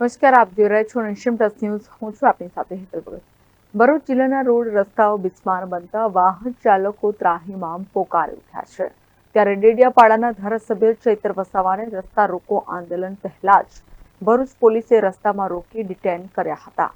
નમસ્કાર, આપ જોઈ રહ્યા છો નેશન પ્લસ ન્યૂઝ. હું છું આપની સાથે હેતલ ભગત. ભરૂચ જિલ્લાના રોડ રસ્તાઓ બિસ્માર બનતા વાહન ચાલકો ત્રાહીમામ પોકારી ઉઠ્યા છે. ત્યારે ડેડિયાપાડાના ધારાસભ્ય ચૈત્ર વસાવાને રસ્તા રોકો આંદોલન પહેલા જ ભરૂચ પોલીસે રસ્તામાં રોકી ડિટેન કર્યા હતા.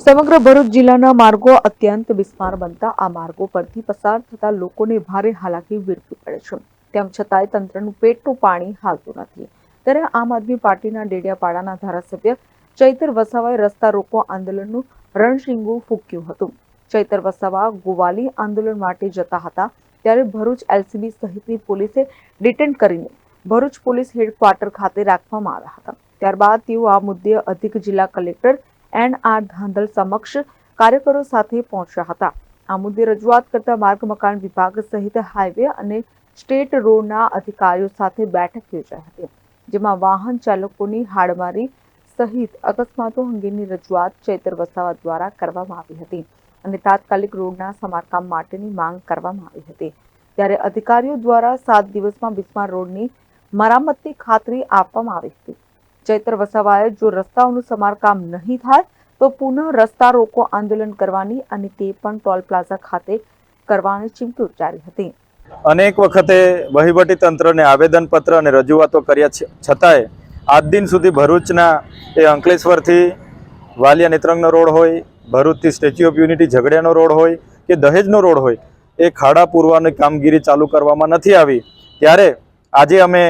સમગ્ર ભરૂચ જિલ્લાના માર્ગો અત્યંત બિસ્માર બનતા આ માર્ગો પરથી પસાર થતા લોકોને ભારે હાલાકી વેઠવી પડે છે. તેમ છતાંય તંત્રનું પેટનું પાણી હાલતું નથી. ત્યારે આમ આદમી પાર્ટીના ડેડિયાપાડાના ધારાસભ્ય ચૈતર વસાવાએ રસ્તા રોકો આંદોલનનું રણશીંગુ ફૂંક્યું હતું. ચૈતર વસાવા ગોવાલી આંદોલન માટે જતા હતા ત્યારે ભરૂચ એલસીબી સહિતની પોલીસે ડિટેન કરીને ભરૂચ પોલીસ હેડક્વાર્ટર ખાતે રાખવામાં આવ્યા હતા. ત્યારબાદ તેઓ આ મુદ્દે અધિક જિલ્લા કલેક્ટર એન આર ધાંધલ સમક્ષ કાર્યકરો સાથે પહોંચ્યા હતા. આ મુદ્દે રજૂઆત કરતા માર્ગ મકાન વિભાગ સહિત હાઈવે અને સ્ટેટ રોડના અધિકારીઓ સાથે બેઠક યોજાઈ હતી. જેમાં વાહન ચાલકોની હાડમારી સહિત અકસ્માતો અંગેની રજૂઆત ચૈતર વસાવા દ્વારા કરવામાં આવી હતી અને તાત્કાલિક રોડના સમારકામ માટેની માંગ કરવામાં આવી હતી. ત્યારે અધિકારીઓ દ્વારા સાત દિવસમાં બિસ્માર રોડની મરામતની ખાતરી આપવામાં આવી હતી. ચૈતર વસાવાએ જો રસ્તાઓનું સમારકામ નહીં થાય, તો પુનઃ રસ્તા રોકો આંદોલન કરવાની અને તે પણ ટોલ પ્લાઝા ખાતે કરવાની ચીમકી ઉચ્ચારી હતી. અનેક વખતે વહીવટી તંત્રને આવેદનપત્ર અને રજૂઆતો કર્યા છતાંય આજ દિન સુધી ભરૂચના એ અંકલેશ્વરથી વાલિયા નેત્રંગનો રોડ હોય, ભરૂચથી સ્ટેચ્યુ ઓફ યુનિટી ઝઘડિયાનો રોડ હોય કે દહેજનો રોડ હોય, એ ખાડા પૂરવાની કામગીરી ચાલુ કરવામાં નથી આવી. ત્યારે આજે અમે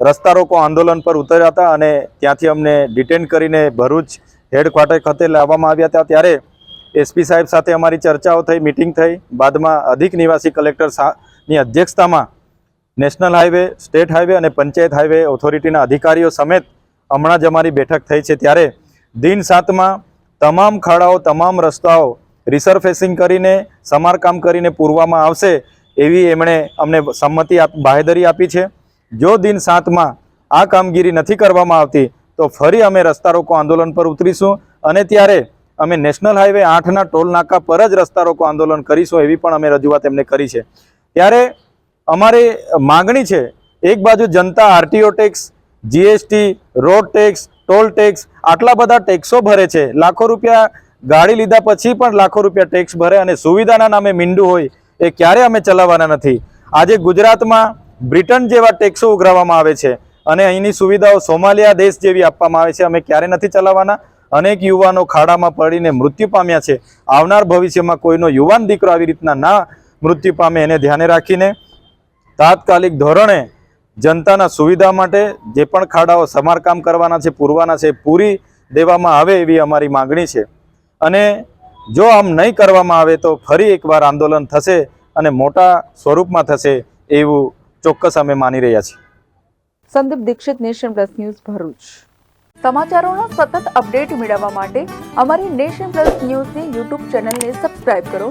રસ્તા રોકો આંદોલન પર ઉતર્યા હતા અને ત્યાંથી અમને ડિટેન કરીને ભરૂચ હેડક્વાર્ટર ખાતે લાવવામાં આવ્યા હતા. ત્યારે એસપી સાહેબ સાથે અમારી ચર્ચાઓ થઈ, મિટિંગ થઈ. બાદમાં અધિક નિવાસી કલેક્ટર સા ની અધ્યક્ષતામાં નેશનલ હાઈવે સ્ટેટ હાઈવે અને પંચાયત હાઈવે ઓથોરિટીના અધિકારીઓ સમેત હમણાં જ અમારી બેઠક થઈ છે. ત્યારે દિન સાતમાં તમામ ખાડાઓ, તમામ રસ્તાઓ રિસરફેસિંગ કરીને, સમારકામ કરીને પૂરવામાં આવશે એવી એમણે અમને સંમતિ બાહેધરી આપી છે. જો દિન સાતમાં આ કામગીરી નથી કરવામાં આવતી, તો ફરી અમે રસ્તા રોકો આંદોલન પર ઉતરીશું અને ત્યારે અમે નેશનલ હાઈવે આઠના ટોલ નાકા પર જ રસ્તા રોકો આંદોલન કરીશું એવી પણ અમે રજૂઆત એમને કરી છે. ત્યારે અમારી માગણી છે, એક બાજુ જનતા RTO tax, GST, road tax, toll tax, આટલા બધા ટેક્સો ભરે છે. લાખો રૂપિયા ગાડી લીધા પછી પણ લાખો રૂપિયા ટેક્સ ભરે અને સુવિધાના નામે મીંડું હોય એ ક્યારે અમે ચલાવવાના નથી. આજે ગુજરાતમાં બ્રિટન જેવા ટેક્સો ઉઘરાવવામાં આવે છે અને અહીંની સુવિધાઓ સોમાલિયા દેશ જેવી આપવામાં આવે છે. અમે ક્યારે નથી ચલાવવાના? અનેક યુવાનો ખાડામાં પડીને મૃત્યુ પામ્યા છે. આવનાર ભવિષ્યમાં કોઈનો યુવાન દીકરો આવી રીતના ના મૃત્યુ પામે એને ધ્યાને રાખીને તાત્કાલિક ધોરણે જનતાના સુવિધા માટે જે પણ ખાડાઓ સમારકામ કરવાના છે, પૂરવાના છે, પૂરી દેવામાં આવે એવી અમારી માગણી છે. અને જો આમ નહીં કરવામાં આવે તો ફરી એકવાર આંદોલન થશે અને મોટા સ્વરૂપમાં થશે એવું ચોક્કસ અમે માની રહ્યા છીએ. Sandeep Dikshit, Nation Plus News Bharuch. સમાચારોના સતત અપડેટ મેળવવા માટે અમારી નેશન પ્લસ ન્યૂઝની યુટ્યુબ ચેનલને સબસ્ક્રાઇબ કરો